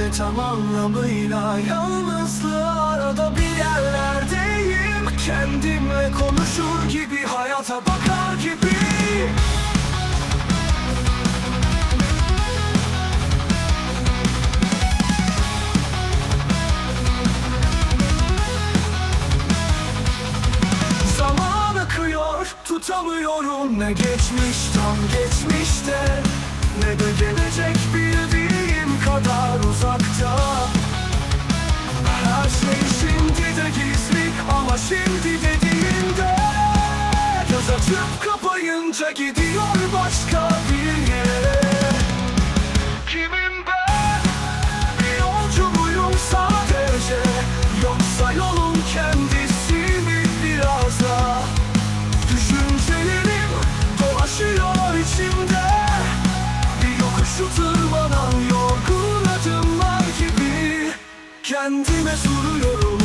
de tam anlamıyla. Yalnızlığı arada bir yerlerdeyim. Kendimle konuşur gibi hayata bakar gibi. Zaman akıyor tutamıyorum. Ne geçmiş tam geçmişte Ne de gelecek bildiğim kadar uzakta. Her şey şimdi de gizli ama şimdi dediğimde Göz açıp kapayınca gidiyor başka Kendime soruyorum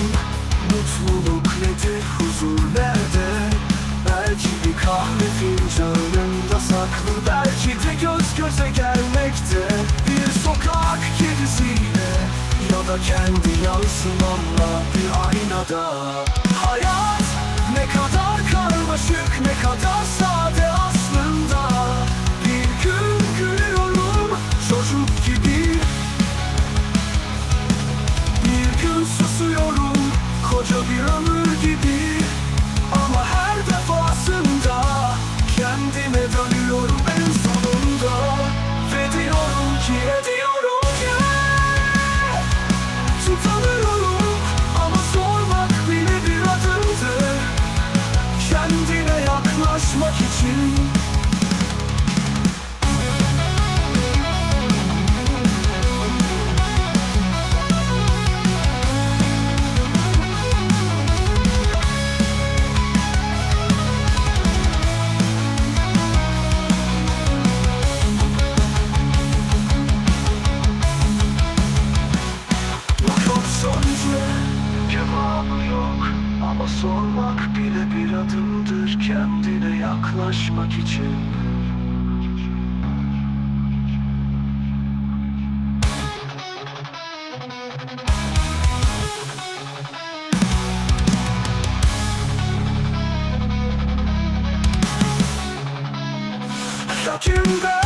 Mutluluk nedir, huzur nerede? Belki bir kahve fincanında saklı Belki de göz göze gelmekte Bir sokak kedisiyle Ya da kendi yansımamla bir aynada sormak bile bir adımdır Kendine yaklaşmak için. Lakin